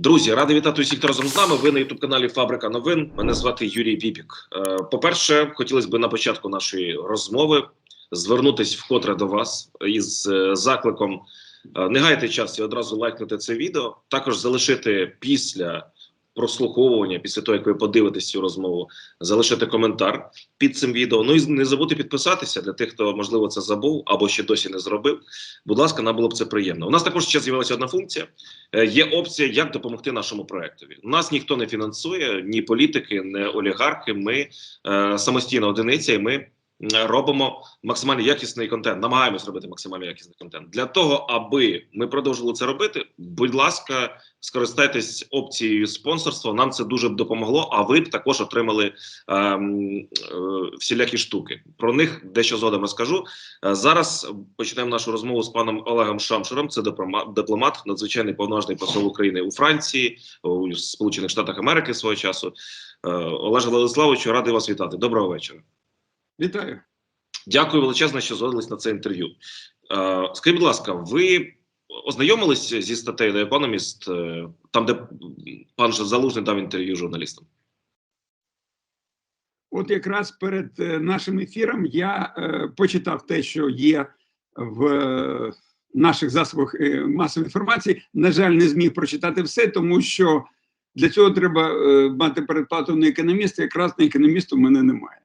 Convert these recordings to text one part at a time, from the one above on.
Друзі, радий вітати усіх, хто разом з нами. Ви на ютуб каналі Фабрика новин. Мене звати Юрій Віпік. Е, По-перше, хотілося б на початку нашої розмови звернутися вкотре до вас із е, закликом е, не гайте час і одразу лайкнути це відео. Також залишити після прослуховування, після того як ви подивитесь цю розмову, залишити коментар під цим відео. Ну і не забудьте підписатися для тих, хто можливо це забув або ще досі не зробив. Будь ласка, нам було б це приємно. У нас також ще з'явилася одна функція. Е, Є опція, як допомогти нашому проектові. Нас ніхто не фінансує, ні політики, ні олігархи. Ми е, самостійна одиниця, і ми робимо максимально якісний контент. Намагаємось робити максимально якісний контент. Для того, аби ми продовжили це робити, будь ласка, скористайтесь опцією спонсорства. Нам це дуже б допомогло. А ви б також отримали ем, е, всілякі штуки. Про них дещо згодом розкажу. Е, Зараз почнемо нашу розмову з паном Олегом Шамшуром. Це дипломат, надзвичайний повноважний посол України у Франції, у Сполучених Штатах Америки свого часу. Е, Олеже Владиславовичу, радий вас вітати. Доброго вечора. Вітаю. Дякую величезно, що згодились на це інтерв'ю. Е, Скажіть, будь ласка, ви ознайомились зі статтею The Economist, е, там, де пан Залужний дав інтерв'ю журналістам? От якраз перед е, нашим ефіром я е, почитав те, що є в е, наших засобах е, масової інформації. На жаль, не зміг прочитати все, тому що для цього треба е, мати передплату на економіста. Якраз на економіста в мене немає.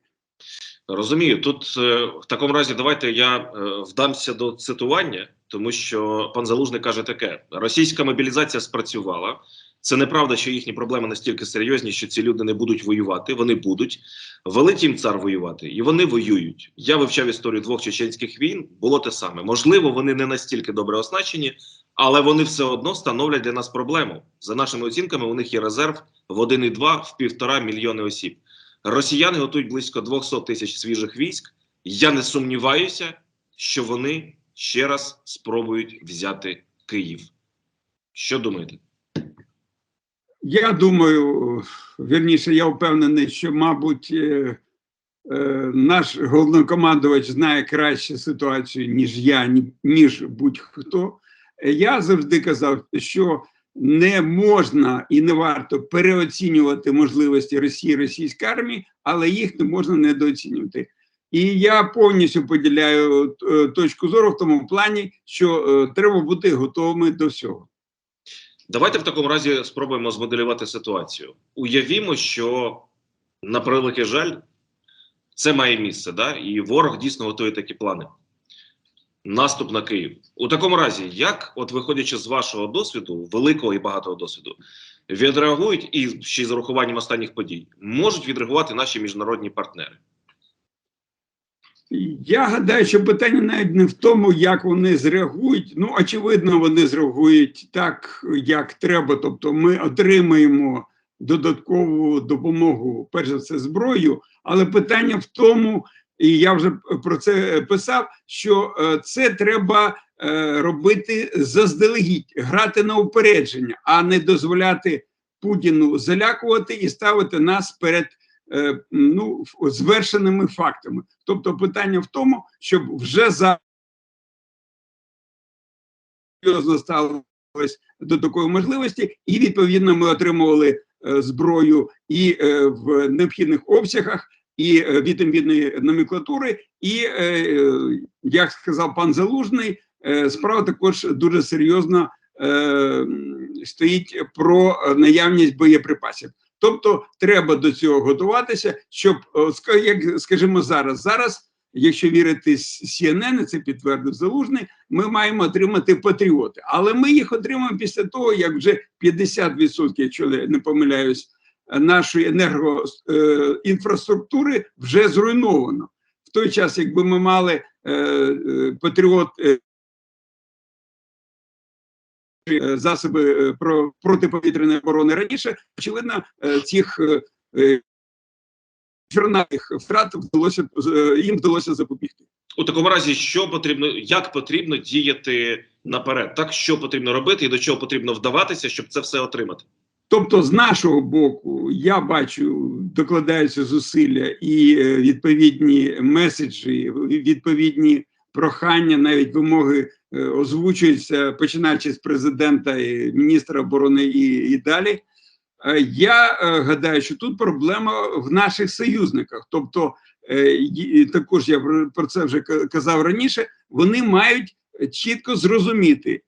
Розумію, тут е, в такому разі давайте я е, вдамся до цитування, тому що пан Залужний каже таке: російська мобілізація спрацювала. Це неправда, що їхні проблеми настільки серйозні, що ці люди не будуть воювати. Вони будуть. Велить їм цар воювати, і вони воюють. Я вивчав історію двох чеченських війн. Було те саме. Можливо, вони не настільки добре оснащені, але вони все одно становлять для нас проблему. За нашими оцінками, у них є резерв в 1,2 в півтора мільйони осіб. Росіяни готують близько 200 тисяч свіжих військ. Я не сумніваюся, що вони ще раз спробують взяти Київ. Що думаєте? Я думаю, вірніше, я впевнений, що, мабуть, е, е, наш головнокомандувач знає краще ситуацію, ніж я, ні- ніж будь-хто. Я завжди казав, що не можна і не варто переоцінювати можливості Росії російської армії, але їх не можна недооцінювати. І я повністю поділяю е, точку зору в тому плані, що е, треба бути готовими до всього. Давайте в такому разі спробуємо змоделювати ситуацію. Уявімо, що на превеликий жаль, це має місце, да? і ворог дійсно готує такі плани. Наступ на Київ. У такому разі, як, от виходячи з вашого досвіду, великого і багатого досвіду, відреагують і ще з урахуванням останніх подій, можуть відреагувати наші міжнародні партнери. Я гадаю, що питання навіть не в тому, як вони зреагують. Ну, очевидно, вони зреагують так, як треба. Тобто, ми отримаємо додаткову допомогу, перш за все, зброю. Але питання в тому, і я вже про це писав, що е, це треба е, робити заздалегідь, грати на упередження, а не дозволяти Путіну залякувати і ставити нас перед е, ну, звершеними фактами. Тобто питання в тому, щоб вже за серйозно ставилось до такої можливості, і відповідно ми отримували зброю і в необхідних обсягах, і е, відповідної номенклатури, і е, е, як сказав пан Залужний, справа також дуже серйозно стоїть про наявність боєприпасів. Тобто треба до цього готуватися, щоб як скажімо зараз, зараз, якщо вірити CNN, це підтвердив Залужний, ми маємо отримати патріоти. Але ми їх отримаємо після того, як вже 50%, якщо не помиляюсь, нашої енергоінфраструктури вже зруйновано. В той час, якби ми мали е, е, патріот. е, е, Засоби е, про протиповітряної оборони раніше, очевидно, е, цих е, е, інфернальних втрат вдалося е, їм вдалося запобігти. У такому разі, що потрібно, як потрібно діяти наперед? Так, що потрібно робити і до чого потрібно вдаватися, щоб це все отримати? Тобто, з нашого боку, я бачу, докладаються зусилля і е, відповідні меседжі, відповідні прохання, навіть вимоги е, озвучуються, починаючи з президента і міністра оборони і, і далі. Е, Я гадаю, що тут проблема в наших союзниках. Тобто, також я про- це вже казав раніше. Вони мають чітко зрозуміти,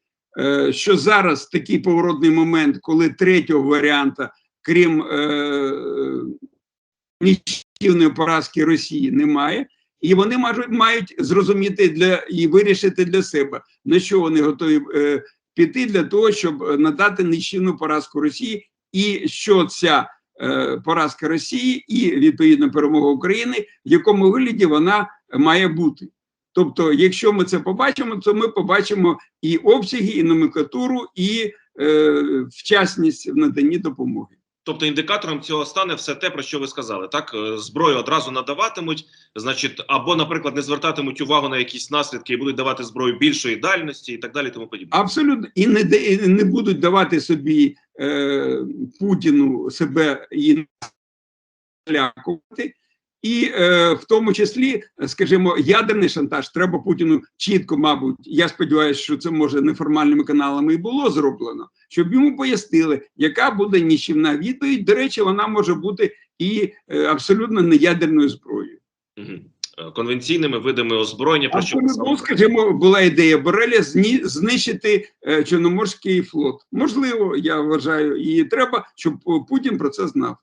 що зараз такий поворотний момент, коли третього варіанта, крім е, нічівної поразки Росії, немає. І вони мають, мають зрозуміти для і вирішити для себе, на що вони готові е, піти для того, щоб е, надати нищівну поразку Росії, і що ця е, поразка Росії і відповідно перемога України, в якому вигляді вона має бути. Тобто, якщо ми це побачимо, то ми побачимо і обсяги, і номенклатуру, і е, вчасність в наданні допомоги. Тобто індикатором цього стане все те, про що ви сказали. Так, Е, зброю одразу надаватимуть, значить, або, наприклад, не звертатимуть увагу на якісь наслідки і будуть давати зброю більшої дальності і так далі. Тому подібне. Абсолютно і не і не будуть давати собі е, Путіну себе і налякувати. І е, в тому числі, скажімо, ядерний шантаж треба Путіну чітко, мабуть. Я сподіваюся, що це може неформальними каналами і було зроблено, щоб йому пояснили, яка буде нічівна відповідь. До речі, вона може бути і е, абсолютно не ядерною зброєю. Е, конвенційними видами озброєння, про що ну, скажімо, була ідея Бореля зні, знищити е, Чорноморський флот. Можливо, я вважаю, і треба, щоб е, Путін про це знав.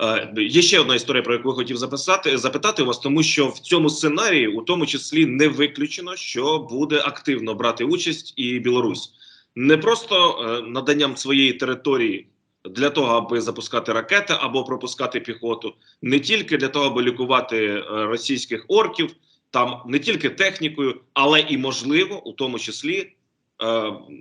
Е, Є ще одна історія, про яку я хотів записати, запитати вас, тому що в цьому сценарії, у тому числі, не виключено, що буде активно брати участь і Білорусь. Не просто е, наданням своєї території для того, аби запускати ракети або пропускати піхоту, не тільки для того, аби лікувати е, російських орків, там не тільки технікою, але і можливо, у тому числі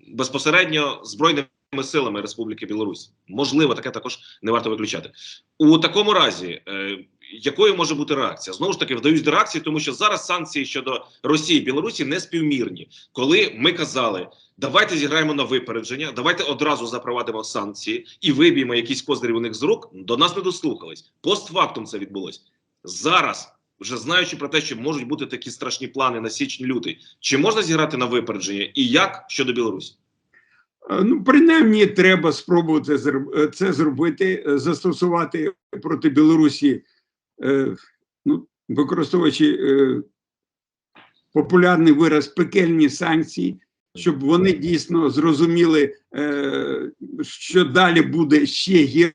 безпосередньо збройними силами Республіки Білорусь. Можливо, таке також не варто виключати. У такому разі, е, якою може бути реакція? Знову ж таки, вдаюсь до реакції, тому що зараз санкції щодо Росії Білорусі не співмірні. Коли ми казали, давайте зіграємо на випередження, давайте одразу запровадимо санкції і виб'ємо якісь козирі у них з рук. До нас не дослухались. Постфактум це відбулось зараз. Вже знаючи про те, що можуть бути такі страшні плани на січень-лютий, чи можна зіграти на випередження, і як щодо Білорусі? Е, Ну, принаймні, треба спробувати е, це зробити, е, застосувати проти Білорусі, ну, використовуючи популярний вираз пекельні санкції, щоб вони дійсно зрозуміли, що далі буде ще гірше.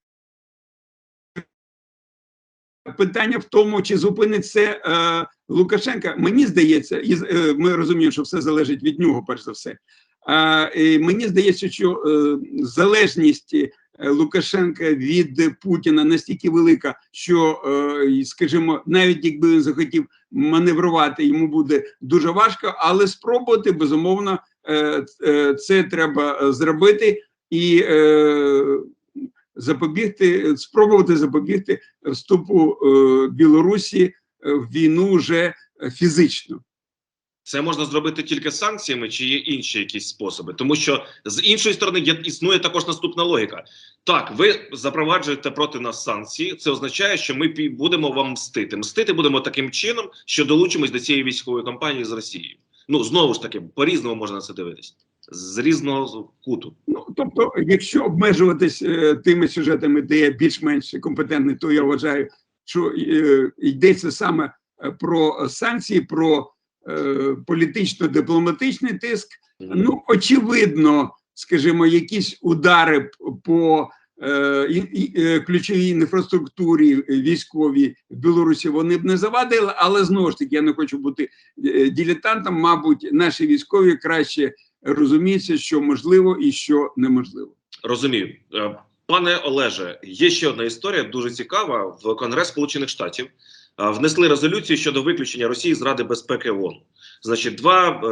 Питання в тому, чи зупинить це е, Лукашенка. Мені здається, і е, ми розуміємо, що все залежить від нього, перш за все. А, мені здається, що е, залежність е, Лукашенка від Путіна настільки велика, що, е, скажімо, навіть якби він захотів маневрувати, йому буде дуже важко, але спробувати безумовно це треба зробити і запобігти, спробувати запобігти вступу Білорусі в війну вже фізично. Це можна зробити тільки санкціями, чи є інші якісь способи, тому що з іншої сторони є існує також наступна логіка. Так, ви запроваджуєте проти нас санкції. Це означає, що ми будемо вам мстити. Мстити будемо таким чином, що долучимось до цієї військової кампанії з Росією. Ну знову ж таки, по різному можна на це дивитись з різного куту. Ну, тобто, якщо обмежуватись е, тими сюжетами, де я більш-менш компетентний, то я вважаю, що е, йдеться саме е, про санкції, про політично-дипломатичний тиск. Ну, очевидно, скажімо, якісь удари по е, е, ключовій інфраструктурі військовій в Білорусі вони б не завадили, але знову ж таки я не хочу бути е, дилетантом. Мабуть, наші військові краще розуміються, що можливо і що неможливо. Розумію, Е, пане Олеже. Є ще одна історія, дуже цікава. В Конгрес Сполучених Штатів е, внесли резолюцію щодо виключення Росії з Ради безпеки ООН. Значить, два е,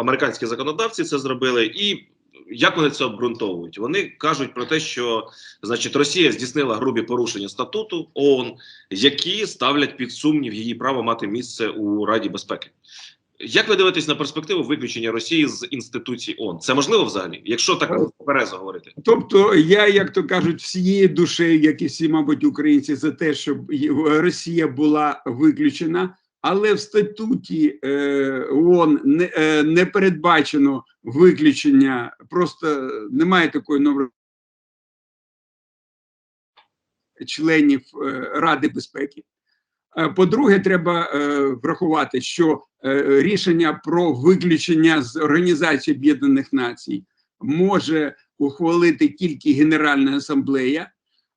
американські законодавці це зробили, і як вони це обґрунтовують? Вони кажуть про те, що значить Росія здійснила грубі порушення статуту ООН, які ставлять під сумнів її право мати місце у Раді безпеки. Як ви дивитесь на перспективу виключення Росії з інституцій ООН? Це можливо взагалі, якщо так березо говорити? Тобто, я, як то кажуть, всією душею, як і всі, мабуть, українці, за те, щоб Росія була виключена. але в статуті е, ООН не, е, не передбачено виключення, просто немає такої норми членів е, Ради безпеки. Е, По-друге, треба е, врахувати, що е, рішення про виключення з Організації Об'єднаних Націй може ухвалити тільки Генеральна асамблея,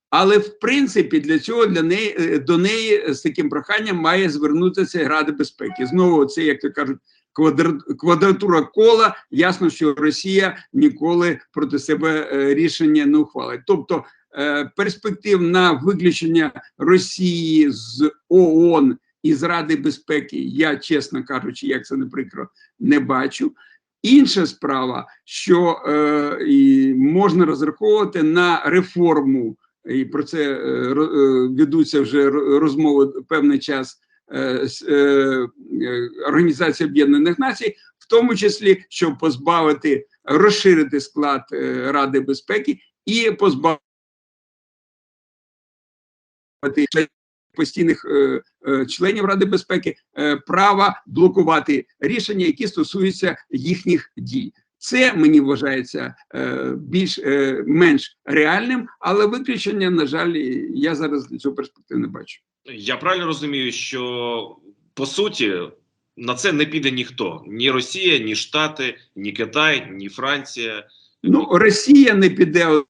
але в принципі для цього для неї до неї з таким проханням має звернутися Рада безпеки. Знову це, як то кажуть, квадра- квадратура кола. Ясно, що Росія ніколи проти себе рішення не ухвалить. Тобто перспектив на виключення Росії з ООН і з Ради безпеки, я, чесно кажучи, як це не прикро, не бачу. Інша справа, що е, можна розраховувати на реформу, і про це е, е, ведуться вже розмови певний час е, е, е, Організації Об'єднаних Націй, в тому числі, щоб позбавити, розширити склад е, Ради безпеки і позбавити постійних е, е, членів Ради безпеки е, права блокувати рішення, які стосуються їхніх дій. Це мені вважається е, більш е, менш реальним, але виключення, на жаль, я зараз для цього перспектив не бачу. Я правильно розумію, що по суті на це не піде ніхто: ні Росія, ні Штати, ні Китай, ні Франція. Ну, Росія не піде.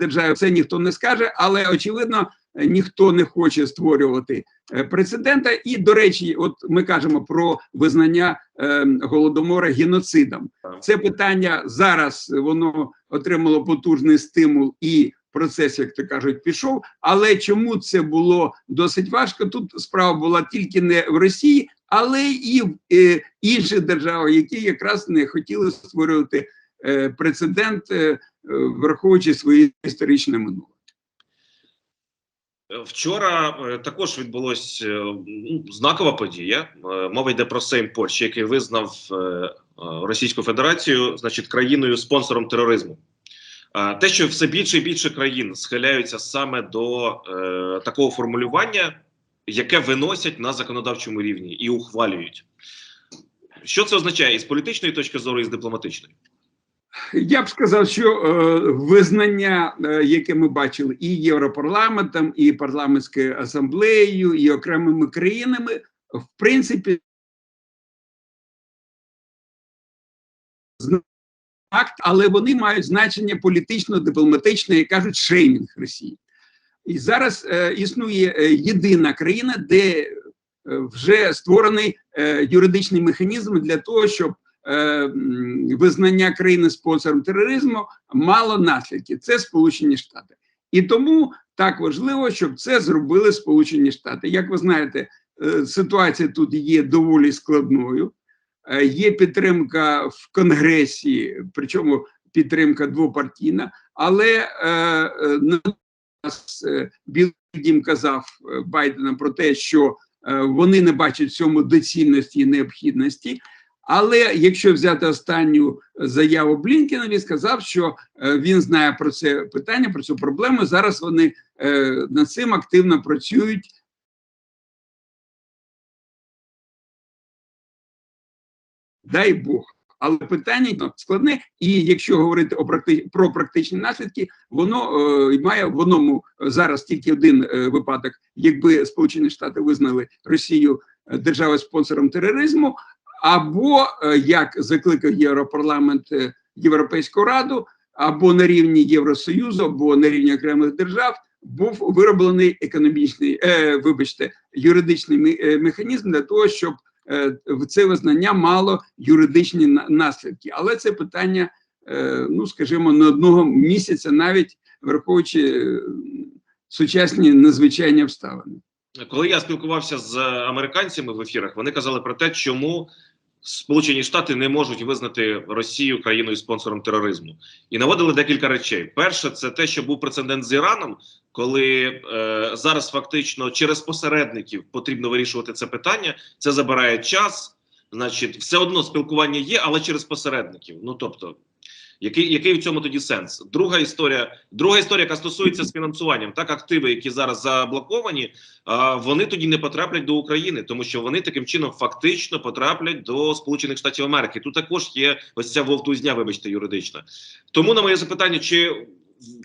Державі це ніхто не скаже, але очевидно, е, ніхто не хоче створювати е, прецедента. І, до речі, от ми кажемо про визнання е, голодомора геноцидом. Це питання зараз воно отримало потужний стимул і процес, як то кажуть, пішов. Але чому це було досить важко? Тут справа була тільки не в Росії, але і в е, інших державах, які якраз не хотіли створювати е, прецедент, е, е, враховуючи своє історичне минуле. Вчора е, також відбулася ну, знакова подія. Е, Мова йде про Сейм Польщі, який визнав е, е, Російську Федерацію, значить, країною спонсором тероризму. Е, Те, що все більше і більше країн схиляються саме до е, такого формулювання, яке виносять на законодавчому рівні і ухвалюють. Що це означає із політичної точки зору, і з дипломатичної? Я б сказав, що е, визнання, е, яке ми бачили і Європарламентом, і парламентською асамблеєю, і окремими країнами, в принципі, зна- акт, але вони мають значення політично-дипломатичне, як кажуть, шеймінг Росії. І зараз е, існує єдина країна, де вже створений юридичний механізм для того, щоб визнання країни спонсором тероризму мало наслідків. Це Сполучені Штати. І тому так важливо, щоб це зробили Сполучені Штати. Як ви знаєте, е, ситуація тут є доволі складною. Е, Є підтримка в Конгресі, причому підтримка двопартійна, але е, е, на нас е, Білий Дім казав е, Байдена про те, що е, вони не бачать в цьому доцільності і необхідності. Але якщо взяти останню заяву Блінкена, він сказав, що е, він знає про це питання, про цю проблему. Зараз вони е, над цим активно працюють. Дай Бог. Але питання складне, і якщо говорити о практи... про практичні наслідки, воно е, має в одному зараз тільки один е, випадок, якби Сполучені Штати визнали Росію е, державою спонсором тероризму, або е, як закликав Європарламент е, Європейську Раду, або на рівні Євросоюзу, або на рівні окремих держав був вироблений економічний, е, вибачте, юридичний е, механізм для того, щоб в це визнання мало юридичні на- наслідки. Але це питання, ну скажімо, не одного місяця, навіть враховуючи сучасні надзвичайні обставини. Коли я спілкувався з американцями в ефірах, вони казали про те, чому Сполучені Штати не можуть визнати Росію країною спонсором тероризму, і наводили декілька речей. Перше, це те, що був прецедент з Іраном, коли е, зараз фактично через посередників потрібно вирішувати це питання. Це забирає час. Значить, все одно спілкування є, але через посередників. Ну тобто, Який, який в цьому тоді сенс? Друга історія, друга історія, яка стосується з фінансуванням, так активи, які зараз заблоковані, вони тоді не потраплять до України, тому що вони таким чином фактично потраплять до Сполучених Штатів Америки. Тут також є ось ця вовтузня, вибачте, юридична. Тому на моє запитання, чи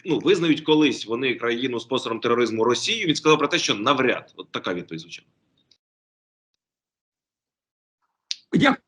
ну визнають колись вони країну спонсором тероризму Росію? Він сказав про те, що навряд, от така відповідь звучала. як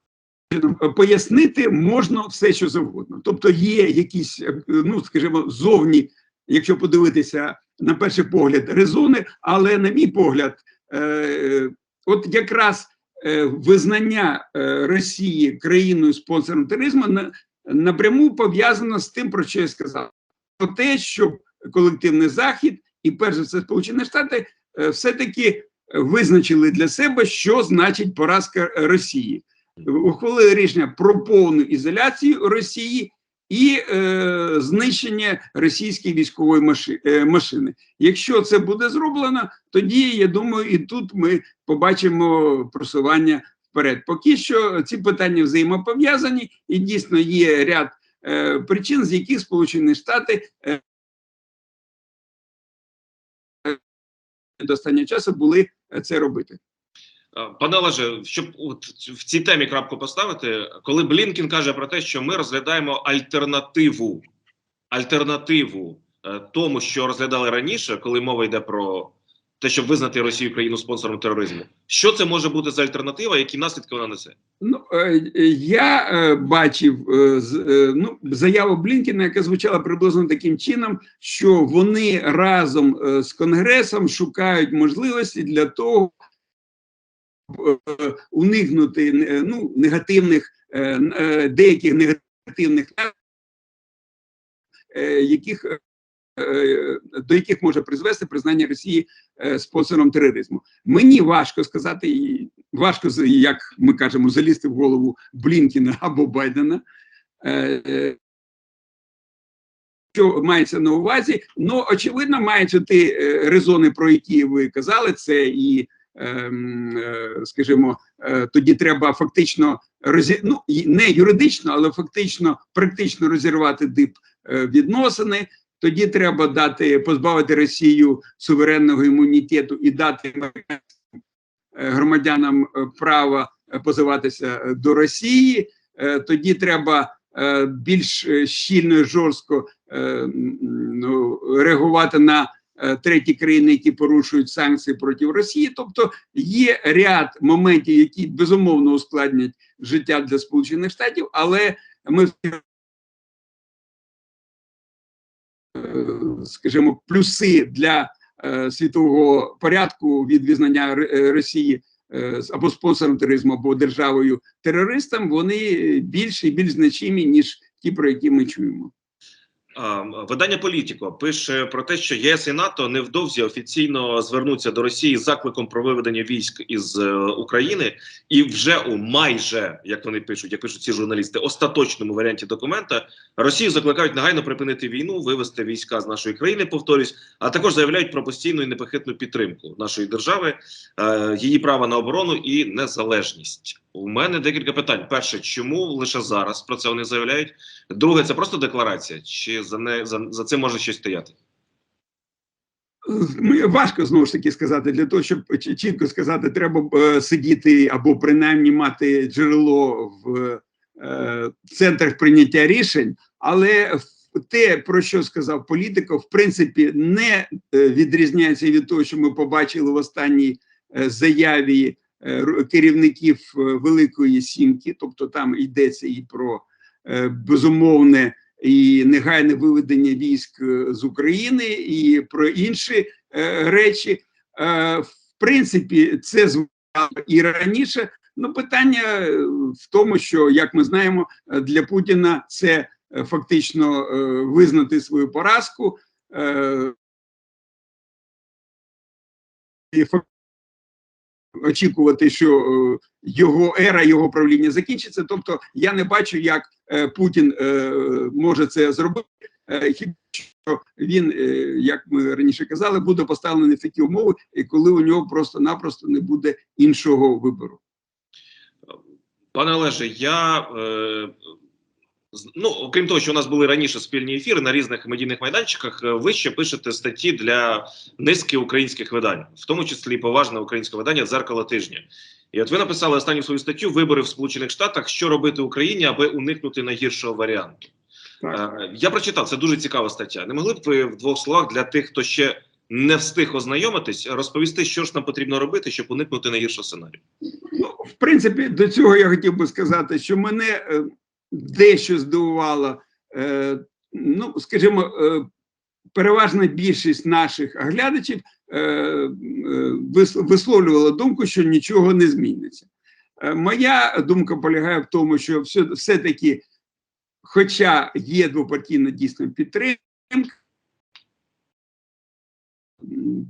пояснити можна все, що завгодно. Тобто є якісь, е, ну скажімо, зовні, якщо подивитися на перший погляд, резони, але на мій погляд, е, от якраз е, визнання е, Росії країною спонсором тероризму на, напряму пов'язано з тим, про що я сказав, про те, щоб колективний захід і перш за все Сполучені Штати е, все-таки визначили для себе, що значить поразка Росії ухвалили рішення про повну ізоляцію Росії і е, знищення російської військової е, машини. Якщо це буде зроблено, тоді я думаю, і тут ми побачимо просування вперед. Поки що ці питання взаємопов'язані, і дійсно є ряд е, причин, з яких Сполучені Штати е, до останнього часу були це робити. Е, Пане Олеже, щоб от в цій темі крапку поставити, коли Блінкін каже про те, що ми розглядаємо альтернативу, альтернативу е, тому, що розглядали раніше, коли мова йде про те, щоб визнати Росію країну спонсором тероризму, що це може бути за альтернатива, які наслідки вона несе? Ну е, я бачив ну, заяву Блінкіна, яка звучала приблизно таким чином, що вони разом з Конгресом шукають можливості для того, уникнути е, ну, негативних е, е, деяких негативних яких до яких може призвести признання Росії спонсором тероризму. Мені важко сказати, важко як ми кажемо, залізти в голову Блінкіна або Байдена. Що мається на увазі? Ну, очевидно, мають ті резони, про які ви казали, це і, скажімо, е, тоді треба фактично розі... ну, не юридично, але фактично практично розірвати дип е, відносини. Тоді треба дати позбавити Росію суверенного імунітету і дати е, громадянам е, права е, позиватися е, до Росії. Е, Тоді треба е, більш е, щільно жорстко е, ну, реагувати на е, треті країни, які порушують санкції проти Росії. Тобто є ряд моментів, які безумовно ускладнять життя для Сполучених Штатів, але ми е, скажімо, плюси для е, світового порядку від визнання е, Росії е, або спонсором тероризму, або державою терористом, вони більші і більш значимі, ніж ті, про які ми чуємо. Видання Політіко пише про те, що ЄС і НАТО невдовзі офіційно звернуться до Росії з закликом про виведення військ із е, України, і вже у майже як вони пишуть, як пишуть ці журналісти, остаточному варіанті документа Росію закликають негайно припинити війну, вивести війська з нашої країни. Повторюсь, а також заявляють про постійну і непохитну підтримку нашої держави, е, її права на оборону і незалежність. У мене декілька питань. Перше, чому лише зараз про це вони заявляють? Друге, це просто декларація, чи за не за, за цим може щось стояти? Важко знову ж таки сказати для того, щоб чітко сказати, треба е, сидіти або принаймні мати джерело в е, центрах прийняття рішень, але те, про що сказав політико, в принципі, не е, відрізняється від того, що ми побачили в останній е, заяві керівників е, Великої Сімки, тобто там йдеться і про е, безумовне і негайне виведення військ е, з України, і про інші е, речі. Е, в принципі, це звучало і раніше. Ну, питання е, в тому, що як ми знаємо, е, для Путіна це е, фактично е, визнати свою поразку. Очікувати, що е, його ера його правління закінчиться. Тобто, я не бачу, як е, Путін е, може це зробити. Хіба що він, як ми раніше казали, буде поставлений в такі умови, і коли у нього просто-напросто не буде іншого вибору. Пане Олеже, я е, ну окрім того, що у нас були раніше спільні ефіри на різних медійних майданчиках, е, ви ще пишете статті для низки українських видань, в тому числі і поважне українське видання Дзеркало тижня. І от ви написали останню свою статтю Вибори в Сполучених Штатах, що робити Україні, аби уникнути найгіршого варіанту. Так. Е, Я прочитав, це дуже цікава стаття. Не могли б ви в двох словах для тих, хто ще не встиг ознайомитись, розповісти, що ж нам потрібно робити, щоб уникнути найгіршого сценарію? Ну, в принципі, до цього я хотів би сказати, що мене е, дещо здивувало, е, ну, скажімо, е, переважна більшість наших оглядачів е, висловлювала думку, що нічого не зміниться. Моя думка полягає в тому, що все, все-таки, хоча є двопартійна дійсно підтримка,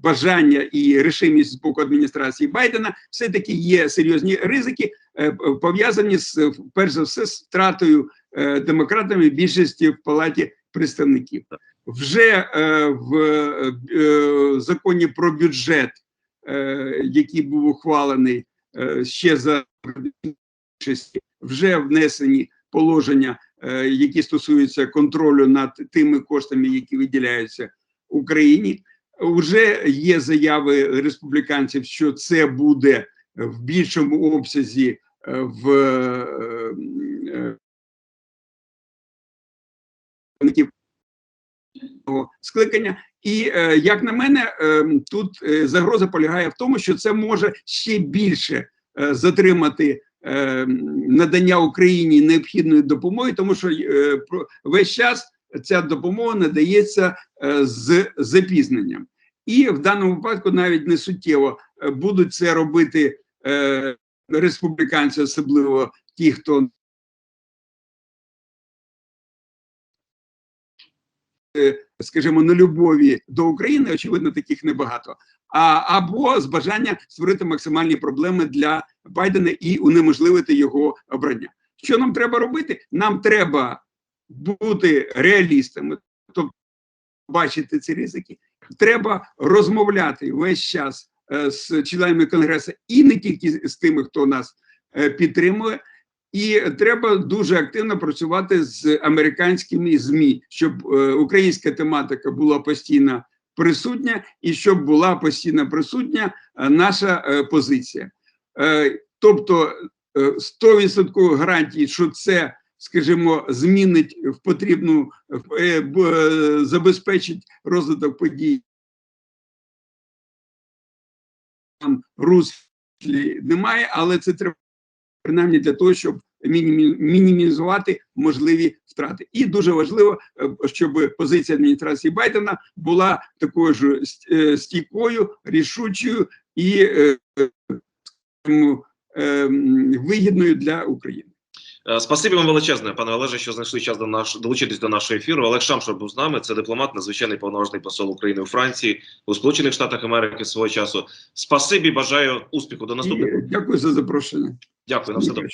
бажання і решимість з боку адміністрації Байдена, все-таки є серйозні ризики, е, пов'язані з перш за все з втратою е, демократами більшості в палаті представників. Вже е, в законі про бюджет, який був ухвалений ще за більшості, вже внесені положення, які стосуються контролю над тими коштами, які виділяються Україні. Уже є заяви республіканців, що це буде в більшому обсязі е, в е, е, скликання. І як на мене, тут загроза полягає в тому, що це може ще більше затримати надання Україні необхідної допомоги, тому що весь час ця допомога надається е, з запізненням. І в даному випадку навіть не суттєво е, будуть це робити е, республіканці, особливо ті, хто скажімо, на любові до України, очевидно, таких небагато. А або з бажання створити максимальні проблеми для Байдена і унеможливити його обрання. Що нам треба робити? Нам треба бути реалістами, тобто бачити ці ризики. Треба розмовляти весь час е, з членами конгресу і не тільки з тими, хто нас е, підтримує. І треба дуже активно працювати з американськими змі, щоб е, українська тематика була постійно присутня, і щоб була постійно присутня наша позиція. Тобто е, 100% гарантії, що це, скажімо, змінить в потрібну е, е, забезпечить розвиток подій. Там руслі немає, але це треба принаймні для того, щоб мінімізувати можливі втрати. І дуже важливо, е, щоб позиція адміністрації Байдена була такою ж стійкою, рішучою і е, скажімо, е, вигідною для України. Е, Спасибі вам величезне, пане Олеже, що знайшли час до наш долучитись до нашого ефіру. Олег Шамшор був з нами. Це дипломат, надзвичайний повноважний посол України у Франції у Сполучених Штатах Америки свого часу. Спасибі, бажаю успіху до І наступних. е, дякую за запрошення. Дякую на все добре.